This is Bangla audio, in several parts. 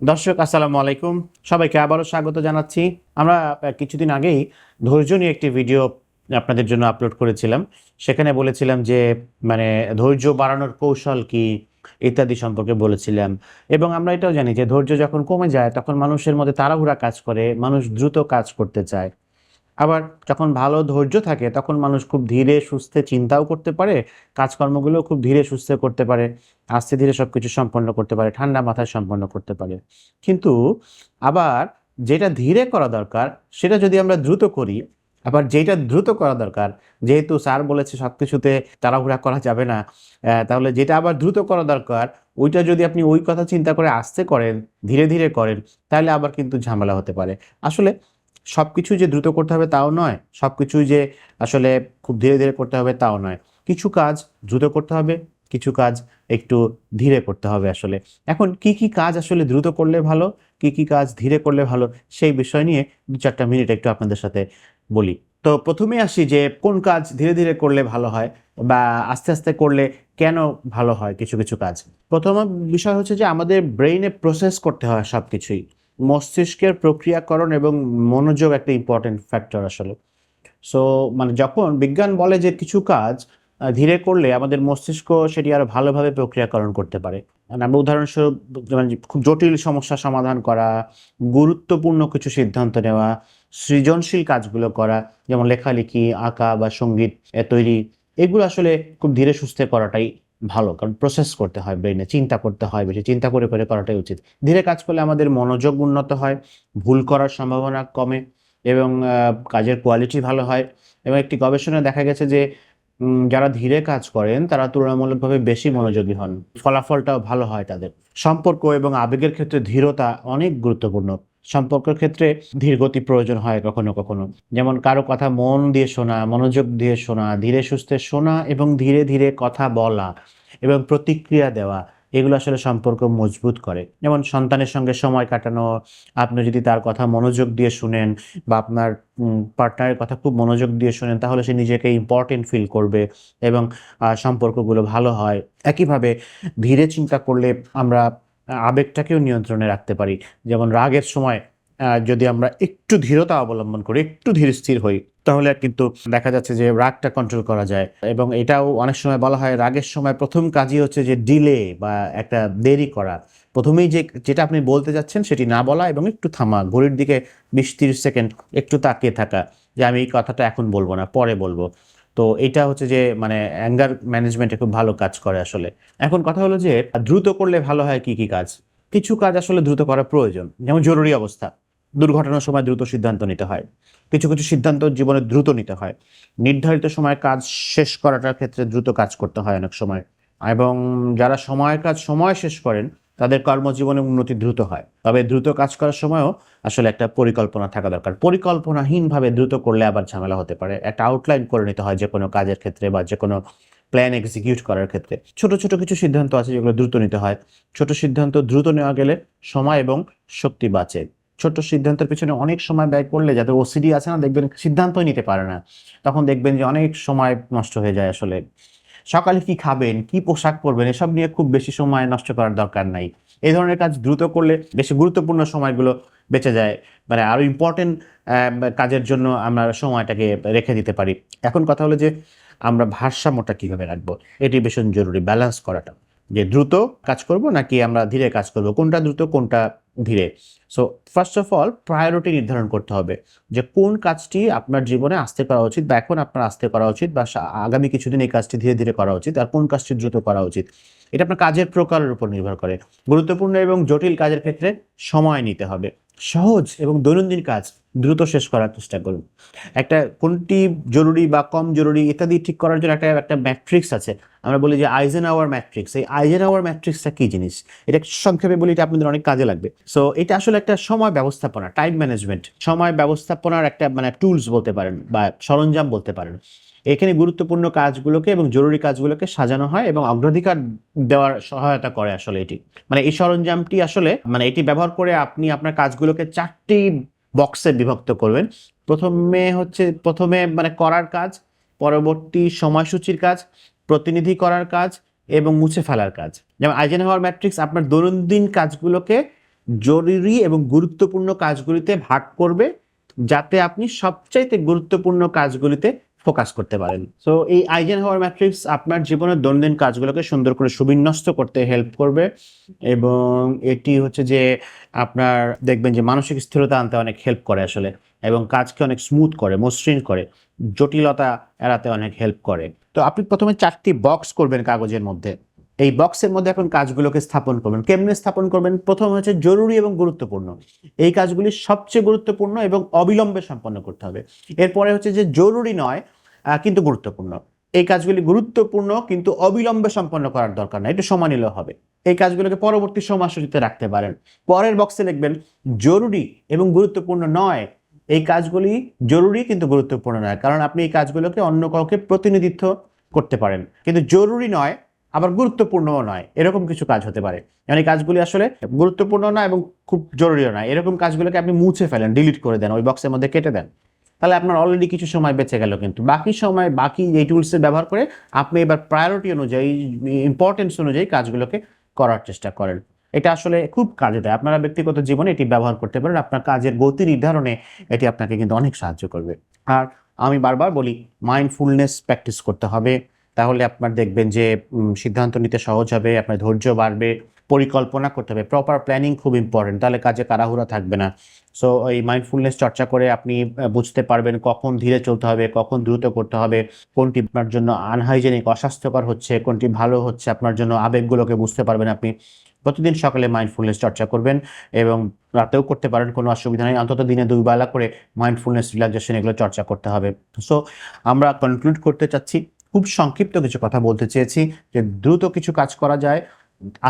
দর্শক, আসসালামু আলাইকুম। সবাইকে আবারও স্বাগত জানাচ্ছি। আমরা কিছুদিন আগেই ধৈর্য নিয়ে একটি ভিডিও আপনাদের জন্য আপলোড করেছিলাম। সেখানে বলেছিলাম যে মানে ধৈর্য বাড়ানোর কৌশল কি, ইত্যাদি সম্পর্কে বলেছিলাম। এবং আমরা এটাও জানি যে, ধৈর্য যখন কমে যায়, তখন মানুষের মধ্যে তাড়াহুড়া কাজ করে, মানুষ দ্রুত কাজ করতে চায়। আবার যখন ভালো ধৈর্য থাকে, তখন মানুষ খুব ধীরে, সুস্থে চিন্তাও করতে পারে কাজকর্মগুলো খুব ধীরে, সুস্থে করতে পারে, আস্তে ধীরে সব কিছু সম্পন্ন করতে পারে, ঠান্ডা মাথায় সম্পন্ন করতে পারে। কিন্তু আবার যেটা ধীরে করা দরকার, সেটা যদি আমরা দ্রুত করি, আবার যেটা দ্রুত করা দরকার, যেহেতু স্যার বলেছে সব কিছুতে তাড়াহুড়া করা যাবে না তাহলে যেটা আবার দ্রুত করা দরকার, ওইটা যদি আপনি ওই কথা চিন্তা করে আস্তে করেন, ধীরে ধীরে করেন, তাহলে আবার কিন্তু ঝামেলা হতে পারে। আসলে সব কিছু যে দ্রুত করতে হবে তাও নয় সব কিছু যে আসলে খুব ধীরে ধীরে করতে হবে তাও নয়। কিছু কাজ দ্রুত করতে হবে, কিছু কাজ একটু ধীরে করতে হবে আসলে। এখন কি কি কাজ আসলে দ্রুত করলে ভালো, কি কি কাজ ধীরে করলে ভালো, সেই বিষয় নিয়ে দু চারটা মিনিট একটু আপনাদের সাথে বলি। তো প্রথমে আসি যে কোন কাজ ধীরে ধীরে করলে ভালো হয় বা আস্তে আস্তে করলে কেন ভালো হয় কিছু কিছু কাজ? প্রথম বিষয় হচ্ছে যে আমাদের ব্রেইনে প্রসেস করতে হয় সব কিছুই মস্তিষ্কের প্রক্রিয়াকরণ এবং মনোযোগ একটা ইম্পর্টেন্ট ফ্যাক্টর আসলে। সো মানে যখন বিজ্ঞান বলে যে কিছু কাজ ধীরে করলে আমাদের মস্তিষ্ক সেটি আরও ভালোভাবে প্রক্রিয়াকরণ করতে পারে। আমরা উদাহরণস্বরূপ মানে খুব জটিল সমস্যা সমাধান করা, গুরুত্বপূর্ণ কিছু সিদ্ধান্ত নেওয়া, সৃজনশীল কাজগুলো করা, যেমন লেখালেখি, আঁকা বা সংগীত তৈরি, এগুলো আসলে খুব ধীরে সুস্থে করাটাই ভালো, কারণ প্রসেস করতে হয় ব্রেনে চিন্তা করতে হয় বেশি, চিন্তা করে করে করাটাই উচিত। ধীরে কাজ করলে আমাদের মনোযোগ উন্নত হয়, ভুল করার সম্ভাবনা কমে এবং কাজের কোয়ালিটি ভালো হয় এবং একটি গবেষণায় দেখা গেছে যে যারা ধীরে কাজ করেন তারা তুলনামূলকভাবে বেশি মনোযোগী হন। ফলাফলটাও ভালো হয় তাদের। সম্পর্ক এবং আবেগের ক্ষেত্রে ধীরতা অনেক গুরুত্বপূর্ণ। সম্পর্কের ক্ষেত্রে ধীরগতি প্রয়োজন হয় কখনো কখনো। যেমন কারও কথা মন দিয়ে শোনা, মনোযোগ দিয়ে শোনা, ধীরে সুস্থে শোনা এবং ধীরে ধীরে কথা বলা। এবং প্রতিক্রিয়া দেওয়া, এগুলো আসলে সম্পর্ক মজবুত করে। যেমন সন্তানের সঙ্গে সময় কাটানো, আপনি যদি তার কথা মনোযোগ দিয়ে শুনেন বা আপনার পার্টনারের কথা খুব মনোযোগ দিয়ে শোনেন, তাহলে সে নিজেকে ইম্পর্টেন্ট ফিল করবে এবং সম্পর্কগুলো ভালো হয়। একইভাবে ধীরে চিন্তা করলে আমরা, আবেগটাকেও নিয়ন্ত্রণে রাখতে পারি। যেমন রাগের সময় যদি আমরা একটু ধীরতা অবলম্বন করি, একটু ধীর স্থির হই, তাহলে কিন্তু দেখা যাচ্ছে যে রাগটা কন্ট্রোল করা যায়। এবং এটাও অনেক সময় বলা হয়, রাগের সময় প্রথম কাজই হচ্ছে যে ডিলে বা একটা দেরি করা। প্রথমেই যে, যেটা আপনি বলতে যাচ্ছেন সেটি না বলা এবং একটু থামা, ঘড়ির দিকে বিশ তিরিশ সেকেন্ড একটু তাকিয়ে থাকা, যে আমি এই কথাটা এখন বলব না, পরে বলব। তো এটা হচ্ছে যে মানে অ্যাঙ্গার ম্যানেজমেন্টে খুব ভালো কাজ করে আসলে। এখন কথা হলো যে, দ্রুত করলে ভালো হয় কি কি কাজ? কিছু কাজ আসলে দ্রুত করা প্রয়োজন, যেমন জরুরি অবস্থা। দুর্ঘটনার সময় দ্রুত সিদ্ধান্ত নিতে হয়। কিছু কিছু সিদ্ধান্ত জীবনে দ্রুত নিতে হয়। নির্ধারিত সময় কাজ শেষ করাটার ক্ষেত্রে দ্রুত কাজ করতে হয় অনেক সময়। এবং যারা সময়ের কাজ সময় শেষ করেন, তাদের কর্মজীবনে উন্নতি দ্রুত হয়। তবে দ্রুত কাজ করার সময়ও আসলে একটা পরিকল্পনা থাকা দরকার। পরিকল্পনাহীনভাবে দ্রুত করলে আবার ঝামেলা হতে পারে। একটা আউটলাইন করে নিতে হয় যে কোনো কাজের ক্ষেত্রে বা যে কোনো প্ল্যান এক্সিকিউট করার ক্ষেত্রে। ছোট ছোট কিছু সিদ্ধান্ত আছে যেগুলো দ্রুত নিতে হয়। ছোট সিদ্ধান্ত দ্রুত নেওয়া গেলে সময় এবং শক্তি বাঁচে। ছোট সিদ্ধান্তের পিছনে অনেক সময় ব্যয় করলে যাদের ওসিডি আছে না, দেখবেন সিদ্ধান্তই নিতে পারে না। তখন দেখবেন যে অনেক সময় নষ্ট হয়ে যায় আসলে। সকালে কি খাবেন, কি পোশাক পরবেন, এসব নিয়ে খুব বেশি সময় নষ্ট করার দরকার নাই। এই ধরনের কাজ দ্রুত করলে বেশি গুরুত্বপূর্ণ সময়গুলো বেঁচে যায়। মানে আরও ইম্পর্টেন্ট কাজের জন্য আমরা সময়টাকে রেখে দিতে পারি। এখন কথা হলো যে আমরা ভারসাম্যটা কীভাবে রাখব, এটি ভীষণ জরুরি ব্যালেন্স করাটা। যে দ্রুত কাজ করব নাকি আমরা ধীরে কাজ করব? কোনটা দ্রুত, কোনটা ধীরে? So first of all priority নির্ধারণ করতে হবে যে কোন কাজটি আপনার জীবনে আসতে করা উচিত বা এখন আপনার আসতে করা উচিত বা আগামী কিছুদিন এই কাজটি ধীরে ধীরে করা উচিত আর কোন কাজটি দ্রুত করা উচিত। এটা আপনার কাজের প্রকারের উপর নির্ভর করে। গুরুত্বপূর্ণ এবং জটিল কাজের ক্ষেত্রে সময় নিতে হবে। সহজ এবং দৈনন্দিন কাজ দ্রুত শেষ করার চেষ্টা করুন। একটা কোনটি জরুরি বা কম জরুরি ইত্যাদি ঠিক করার জন্য একটা একটা ম্যাট্রিক্স আছে। আমরা বলি যে আইজেন আওয়ার ম্যাট্রিক্স এই আইজেন আওয়ার ম্যাট্রিক্সটা কী জিনিস? এটা সংক্ষেপে বলি এটা আপনাদের অনেক কাজে লাগবে। সো এটা আসলে একটা সময় ব্যবস্থাপনা টাইম ম্যানেজমেন্ট সময় ব্যবস্থাপনার একটা মানে টুলস বলতে পারেন বা সরঞ্জাম বলতে পারেন। এখানে গুরুত্বপূর্ণ কাজগুলোকে এবং জরুরি কাজগুলোকে সাজানো হয় এবং অগ্রাধিকার দেওয়ার সহায়তা করে আসলে এটি। মানে এই সরঞ্জামটি আসলে মানে এটি ব্যবহার করে আপনি আপনার কাজগুলোকে চারটি বক্সে বিভক্ত করবেন। প্রথমে হচ্ছে, প্রথমে মানে করার কাজ, পরবর্তী সময়সূচির কাজ, প্রতিনিধি করার কাজ এবং মুছে ফেলার কাজ। যেমন আইজেনহাওয়ার ম্যাট্রিক্স আপনার দৈনন্দিন কাজগুলোকে জরুরি এবং গুরুত্বপূর্ণ কাজগুলিতে ভাগ করবে, যাতে আপনি সবচাইতে গুরুত্বপূর্ণ কাজগুলিতে ফোকাস করতে পারেন। সো এই আইজেন হাওয়ার ম্যাট্রিক্স আপনার জীবনের দৈনন্দিন কাজগুলোকে সুন্দর করে সুবিন্যস্ত করতে হেল্প করবে এবং এটি হচ্ছে যে আপনার দেখবেন যে মানসিক স্থিরতা আনতে অনেক হেল্প করে আসলে এবং কাজকে অনেক স্মুথ করে, মসৃণ করে, জটিলতা এড়াতে অনেক হেল্প করে। তো আপনি প্রথমে চারটি বক্স করবেন কাগজের মধ্যে। এই বক্সের মধ্যে এখন কাজগুলোকে স্থাপন করবেন। কেমনে স্থাপন করবেন? প্রথম হচ্ছে জরুরি এবং গুরুত্বপূর্ণ। এই কাজগুলি সবচেয়ে গুরুত্বপূর্ণ এবং অবিলম্বে সম্পন্ন করতে হবে। এরপরে হচ্ছে যে জরুরি নয় কিন্তু গুরুত্বপূর্ণ। এই কাজগুলি গুরুত্বপূর্ণ কিন্তু অবিলম্বে সম্পন্ন করার দরকার নাই, একটু সময় নিলেও হবে। এই কাজগুলোকে পরবর্তী সময়সূচিতে রাখতে পারেন। পরের বক্সে লিখবেন, জরুরি এবং গুরুত্বপূর্ণ নয়। এই কাজগুলি জরুরি কিন্তু গুরুত্বপূর্ণ নয়, কারণ আপনি এই কাজগুলোকে অন্য কাউকে প্রতিনিধিত্ব করতে পারেন। কিন্তু জরুরি নয়, আবার গুরুত্বপূর্ণও নয়। এরকম কিছু কাজ হতে পারে। মানে কাজগুলি আসলে গুরুত্বপূর্ণ না এবং খুব জরুরিও নয়। এরকম কাজগুলোকে আপনি মুছে ফেলেন, ডিলিট করে দেন, ওই বক্সের মধ্যে কেটে দেন। তাহলে আপনার অলরেডি কিছু সময় বেঁচে গেল কিন্তু। বাকি সময়, বাকি এই টুলসের ব্যবহার করে আপনি এবার প্রায়োরিটি অনুযায়ী ইম্পর্টেন্স অনুযায়ী কাজগুলোকে করার চেষ্টা করেন। এটা আসলে খুব কাজে দেয়। আপনারা ব্যক্তিগত জীবনে এটি ব্যবহার করতে পারেন। আপনার কাজের গতি নির্ধারণে এটি আপনাকে কিন্তু অনেক সাহায্য করবে। আর আমি বারবার বলি মাইন্ডফুলনেস প্র্যাকটিস করতে হবে। তাহলে আপনার দেখবেন যে সিদ্ধান্ত নিতে সহজ হবে, আপনার ধৈর্য বাড়বে। পরিকল্পনা করতে হবে। প্রপার প্ল্যানিং খুব ইম্পর্টেন্ট তাহলে কাজে তাড়াহুড়া থাকবে না। সো এই মাইন্ডফুলনেস চর্চা করে আপনি বুঝতে পারবেন কখন ধীরে চলতে হবে, কখন দ্রুত করতে হবে, কোনটি আপনার জন্য আনহাইজেনিক অস্বাস্থ্যকর হচ্ছে, কোনটি ভালো হচ্ছে, আপনার জন্য আবেগগুলোকে বুঝতে পারবেন আপনি। প্রতিদিন সকালে মাইন্ডফুলনেস চর্চা করবেন এবং রাতেও করতে পারেন, কোনো অসুবিধা নেই। অন্তত দিনে দুই বেলা করে মাইন্ডফুলনেস রিল্যাক্সেশন এগুলো চর্চা করতে হবে। সো আমরা কনক্লুড করতে চাচ্ছি। খুব সংক্ষিপ্ত কিছু কথা বলতে চেয়েছি যে দ্রুত কিছু কাজ করা যায়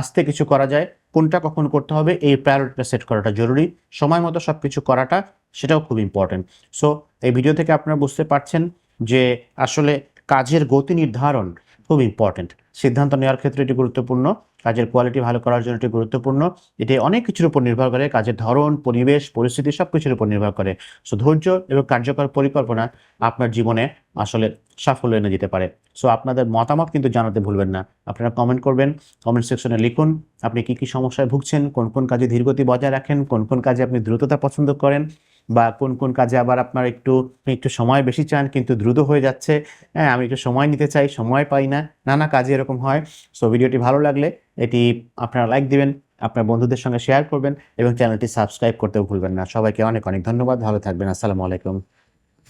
আস্তে কিছু করা যায়, কোনটা কখন করতে হবে, এই প্রায়োরিটিটা সেট করাটা জরুরি। সময় মতো সব কিছু করাটা সেটাও খুব ইম্পর্টেন্ট সো এই ভিডিও থেকে আপনারা বুঝতে পারছেন যে আসলে কাজের গতি নির্ধারণ খুব ইম্পর্টেন্ট সিদ্ধান্ত নেওয়ার ক্ষেত্রে এটি গুরুত্বপূর্ণ, কাজের কোয়ালিটি ভালো করার জন্য এটি গুরুত্বপূর্ণ। এটি অনেক কিছুর উপর নির্ভর করে, কাজের ধরন, পরিবেশ, পরিস্থিতি সব কিছুর উপর নির্ভর করে। সো ধৈর্য এবং কার্যকর পরিকল্পনা আপনার জীবনে আসলে সাফল্য এনে দিতে পারে। সো আপনাদের মতামত কিন্তু জানাতে ভুলবেন না। আপনারা কমেন্ট করবেন কমেন্ট সেকশনে লিখুন, আপনি কি কি সমস্যায় ভুগছেন, কোন কোন কাজে ধীরগতি বজায় রাখেন, কোন কোন কাজে আপনি দ্রুততা পছন্দ করেন, বা কোন কোন কাজে আবার আপনার একটু একটু সময় বেশি চান, কিন্তু দ্রুত হয়ে যাচ্ছে হ্যাঁ আমি একটু সময় নিতে চাই, সময় পাই না, নানা কাজে এরকম হয়। সো ভিডিওটি ভালো লাগলে এটি আপনারা লাইক দিবেন, আপনার বন্ধুদের সঙ্গে শেয়ার করবেন, এবং চ্যানেলটি সাবস্ক্রাইব করতেও ভুলবেন না। সবাইকে অনেক অনেক ধন্যবাদ, ভালো থাকবেন, আসসালামু আলাইকুম।